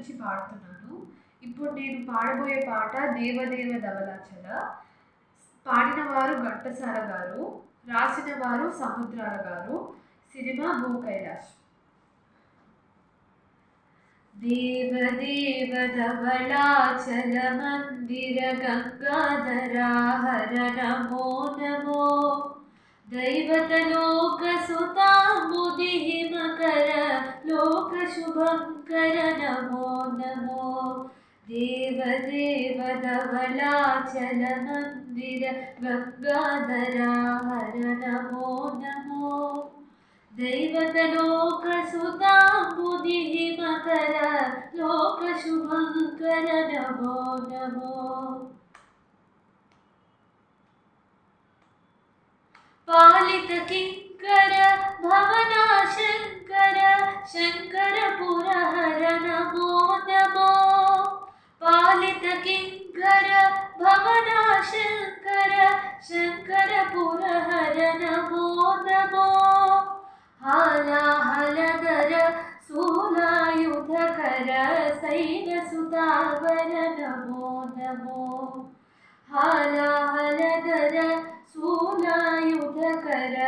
నుంచి పాడుతున్నాను ఇప్పుడు నేను పాడబోయే పాట దేవదేవ ధవలాచల పాడినవారు ఘట్టసార గారు రాసిన వారు సముద్రాల గారు సినిమా భూ కైలాష్ దేవదేవ ధవలాచల మందిర గంగాధరా హర నమో నమో दैवतलोकसुता मुदिः मकर लोकशुभं कर नमो देवदेवधवलाचलमन्दिर भगवधरा भरण मो नमो नमो दैवतलोकसुता मुनिः मकर लोकशुभं नमो नमो पालक किर भ शङ्करपुर हर न बोधमो पालितकी गर भवनाश शङ्करपुर हर न बोधमो हर हर दर सुनायुधर सैन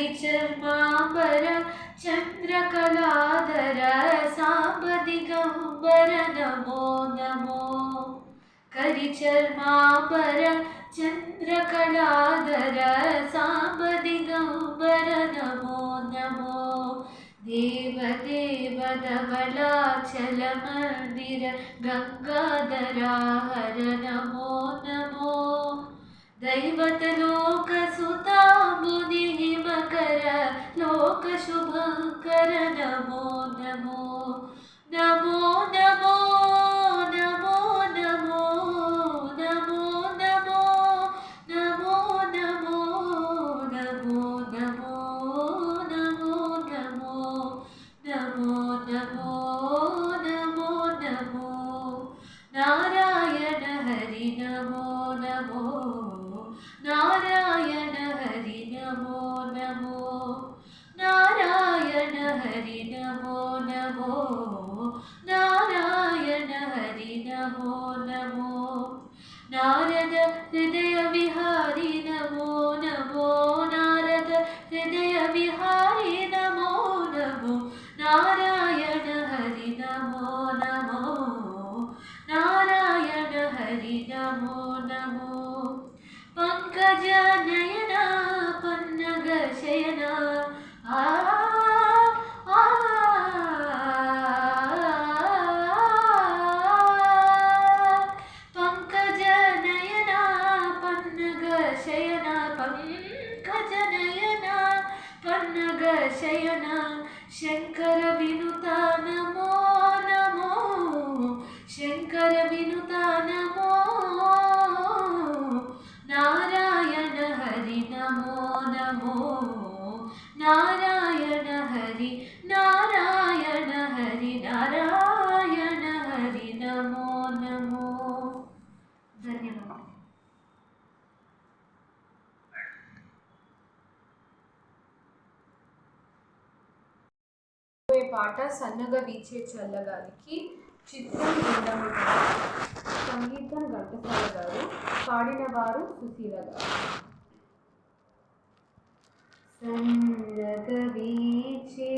रिचर्मापर चन्द्रकलाधर साम्बदिगम्बर नमो नमो करिचर्मा पर चन्द्रकलादर साम्बदिगम्बर नमो नमो देवदेवदमलाचलमन्दिर गङ्गाधरा हर नमो नमो दैवत शुभ कर नमो नमो नमो हरि नमो नमो नारायण हरि नमो नमो नारद हृदय विहारि नमो नमो नारद हृदय विहारि नमो नमो नारायण हरि नमो ఈ పాట సన్నగా వీచే చల్లగాలికి చిత్రం సంగీతం ఘంటసాల గారు పాడిన వారు సుశీల గారు సన్నగా వీచే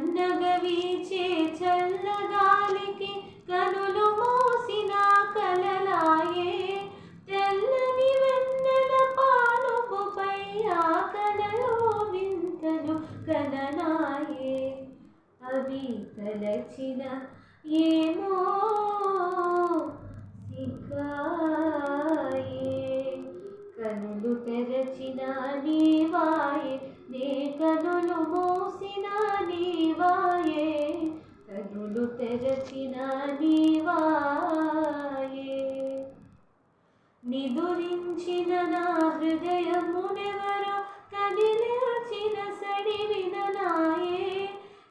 సన్నగ వీచే చల్లగాలికి కనులు మూసిన కలలాయే తెల్లని వెన్నెల పాలుపుపై ఆ కలలో వింతలు కలనాయే అవి తలచిన ఏమో కనులు తెరచిన నీవాయే నే కనులు మో నీవాయే కనులు తెరచిన నీవాయే నిదురించిన నా హృదయమునెవరో కదిలేచిన సడివిన నాయే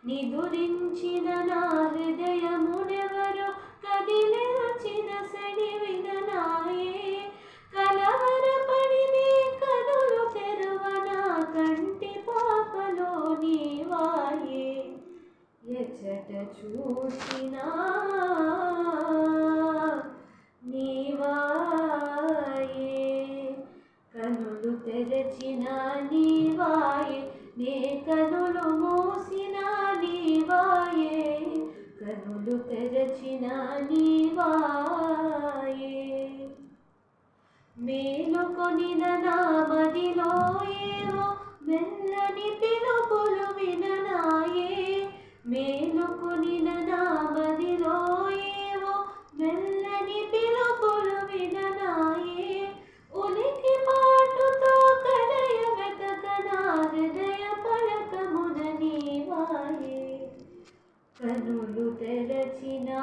నిదురించిన నా హృదయమునెవరో కదిలేచిన సడి కన్నులు తెరచిన నీవాయే నే కనులు మూసిన నీవాయే కనులు తెరచిన నీవాయే మేలుకొనిన నామది కనులు తెరచినా